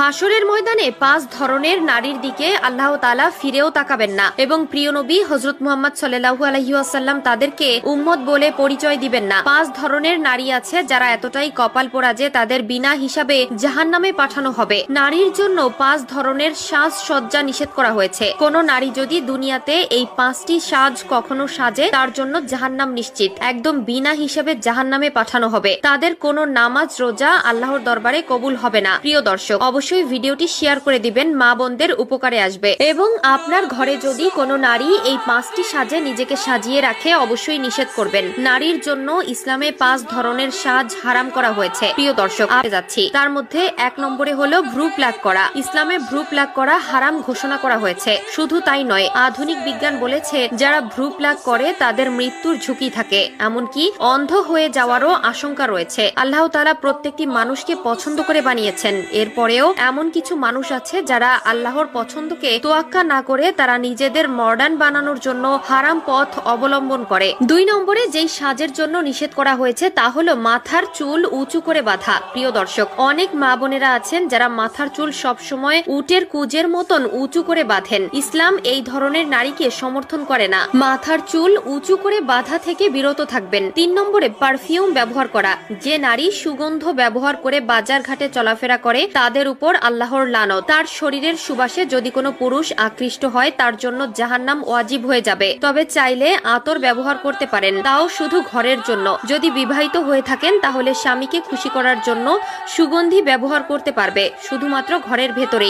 হাসরের ময়দানে পাঁচ ধরনের নারীর দিকে আল্লাহ তালা ফিরেও তাকাবেন না এবং প্রিয় নবী হজরত মোহাম্মদ সাল্লাহু আলহিউসাল্লাম তাদেরকে উম্মত বলে পরিচয় দিবেন না। পাঁচ ধরনের নারী আছে যারা এতটাই কপাল পোড়া যে তাদের বিনা হিসাবে জাহান নামে পাঠানো হবে। নারীর জন্য পাঁচ ধরনের সাজ সজ্জা নিষেধ করা হয়েছে। কোন নারী যদি দুনিয়াতে এই পাঁচটি সাজ কখনো সাজে, তার জন্য জাহান্নাম নিশ্চিত। একদম বিনা হিসাবে জাহান্নামে পাঠানো হবে। তাদের কোনো নামাজ, রোজা আল্লাহর দরবারে কবুল হবে না। প্রিয় দর্শক, অবশ্যই ভিডিওটি শেয়ার করে দিবেন, মা বোনদের উপকারে আসবে। এবং আপনার ঘরে যদি কোনো নারী এই পাঁচটি সাজে নিজেকে সাজিয়ে রাখে, অবশ্যই নিষেধ করবেন। নারীর জন্য ইসলামে পাঁচ ধরনের সাজ হারাম করা হয়েছে। প্রিয় দর্শক যাচ্ছি। তার মধ্যে এক নম্বরে হলো ভ্রু প্লাগ করা। ইসলামে ভ্রু প্লাগ করা হারাম ঘোষণা করা হয়েছে। শুধু তাই নয়, আধুনিক বিজ্ঞান বলেছে, যারা ভ্রু প্লাগ করে, তাদের মৃত্যুর ঝুঁকি থাকে। এমনকি অন্ধ হয়ে যাওয়ারও আশঙ্কা রয়েছে। আল্লাহ তালা প্রত্যেকটি মানুষকে পছন্দ করে বানিয়েছেন। এরপরেও এমন কিছু মানুষ আছে যারা আল্লাহর পছন্দকে তোয়াক্কা না করে তারা নিজেদের মডার্ন বানানোর জন্য হারাম পথ অবলম্বন করে। দুই নম্বরে যেই সাজের জন্য নিষেধ করা হয়েছে তা হলো মাথার চুল উঁচু করে বাঁধা। প্রিয় দর্শক, অনেক মা বোনেরা আছেন যারা মাথার চুল সবসময় উটের কুজের মতন উঁচু করে বাঁধেন। ইসলাম এই ধরনের নারীকে সমর্থন করে না। মাথার চুল উঁচু করে বাঁধা থেকে বিরত থাকবেন। তিন নম্বরে পারফিউম ব্যবহার করা। যে নারী সুগন্ধ ব্যবহার করে বাজার ঘাটে চলাফেরা করে, তাদের উপর আল্লাহর লানত। তার শরীরের সুবাসে যদি কোনো পুরুষ আকৃষ্ট হয়, তার জন্য জাহান্নাম ওয়াজিব হয়ে যাবে। তবে চাইলে আতর ব্যবহার করতে পারেন। তাও শুধু ঘরের জন্য। যদি বিবাহিত হয়ে থাকেন, তাহলে স্বামীকে খুশি করার জন্য সুগন্ধি ব্যবহার করতে পারবে। শুধুমাত্র ঘরের ভেতরেই।